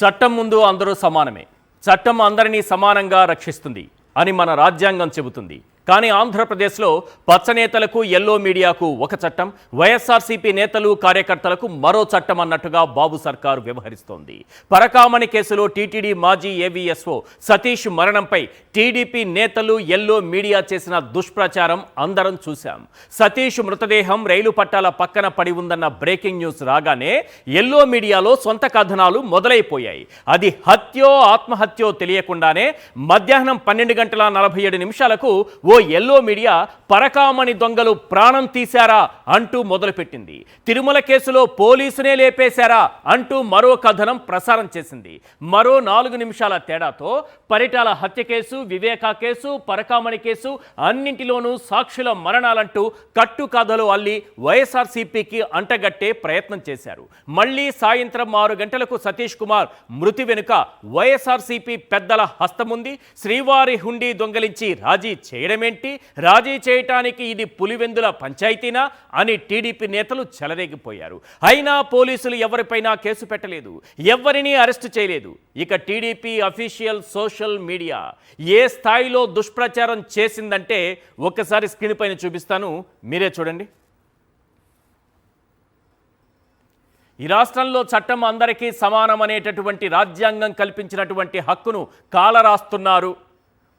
చట్టం ముందు అందరూ సమానమే. చట్టం అందరినీ సమానంగా రక్షిస్తుంది అని మన రాజ్యాంగం చెబుతుంది. కానీ ఆంధ్రప్రదేశ్లో పచ్చనేతలకు ఎల్లో మీడియాకు ఒక చట్టం వైఎస్ఆర్సీపీ నేతలు కార్యకర్తలకు మరో చట్టం అన్నట్టుగా బాబు సర్కారు వ్యవహరిస్తోంది. పరకామణి కేసులో టీటీడీ మాజీ ఏవీఎస్ఓ సతీష్ మరణంపై టీడీపీ నేతలు ఎల్లో మీడియా చేసిన దుష్ప్రచారం అందరం చూశాం. సతీష్ మృతదేహం రైలు పట్టాల పక్కన పడి ఉందన్న బ్రేకింగ్ న్యూస్ రాగానే ఎల్లో మీడియాలో సొంత కథనాలు మొదలైపోయాయి. అది హత్యో ఆత్మహత్యో తెలియకుండానే మధ్యాహ్నం పన్నెండు గంటల నలభై ఏడు నిమిషాలకు ఓ ఎల్లో మీడియా పరకామణి దొంగలు ప్రాణం తీశారా అంటూ మొదలుపెట్టింది. తిరుమల కేసులో పోలీసునే లేపేశారా అంటూ మరో కథనం ప్రసారం చేసింది. మరో నాలుగు నిమిషాల తేడాతో పరిటాల హత్య కేసు వివేకా కేసు పరకామణి కేసు అన్నింటిలోనూ సాక్షుల మరణాలంటూ కట్టు కథలు అల్లి వైఎస్ఆర్సీపీకి అంటగట్టే ప్రయత్నం చేశారు. మళ్ళీ సాయంత్రం ఆరు గంటలకు సతీష్ కుమార్ మృతి వెనుక వైఎస్ఆర్సీపీ పెద్దల హస్తముంది. శ్రీవారి హుండీ దొంగలించి రాజీ చేయడమే చేయడమేంటి రాజీ చేయటానికి ఇది పులివెందుల పంచాయతీనా అని టీడీపీ నేతలు చెలరేగిపోయారు. అయినా పోలీసులు ఎవరిపైనా కేసు పెట్టలేదు. ఎవరిని అరెస్టు చేయలేదు. ఇక టీడీపీ అఫీషియల్ సోషల్ మీడియా ఏ స్థాయిలో దుష్ప్రచారం చేసిందంటే ఒకసారి స్క్రీన్ పైన చూపిస్తాను. మీరే చూడండి. ఈ రాష్ట్రంలో చట్టం అందరికీ సమానం అనేటటువంటి రాజ్యాంగం కల్పించినటువంటి హక్కును కాలరాస్తున్నారు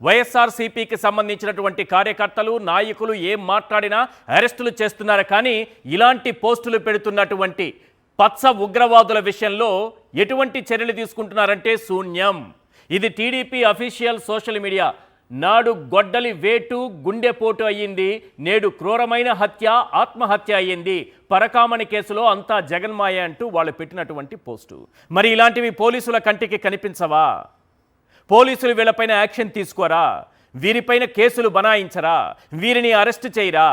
వైఎస్ఆర్సీపీకి సంబంధించినటువంటి కార్యకర్తలు నాయకులు ఏం మాట్లాడినా అరెస్టులు చేస్తున్నారు. కానీ ఇలాంటి పోస్టులు పెడుతున్నటువంటి పచ్చ ఉగ్రవాదుల విషయంలో ఎటువంటి చర్యలు తీసుకుంటున్నారంటే శూన్యం. ఇది టీడీపీ అఫీషియల్ సోషల్ మీడియా. నాడు గొడ్డలి వేటు గుండెపోటు అయ్యింది. నేడు క్రూరమైన హత్య ఆత్మహత్య అయ్యింది. పరకామణి కేసులో అంతా జగన్మాయ అంటూ వాళ్ళు పెట్టినటువంటి పోస్టు. మరి ఇలాంటివి పోలీసుల కంటికి కనిపించవా? పోలీసులు వీళ్ళపైన యాక్షన్ తీసుకోరా? వీరిపైన కేసులు బనాయించరా? వీరిని అరెస్ట్ చేయరా?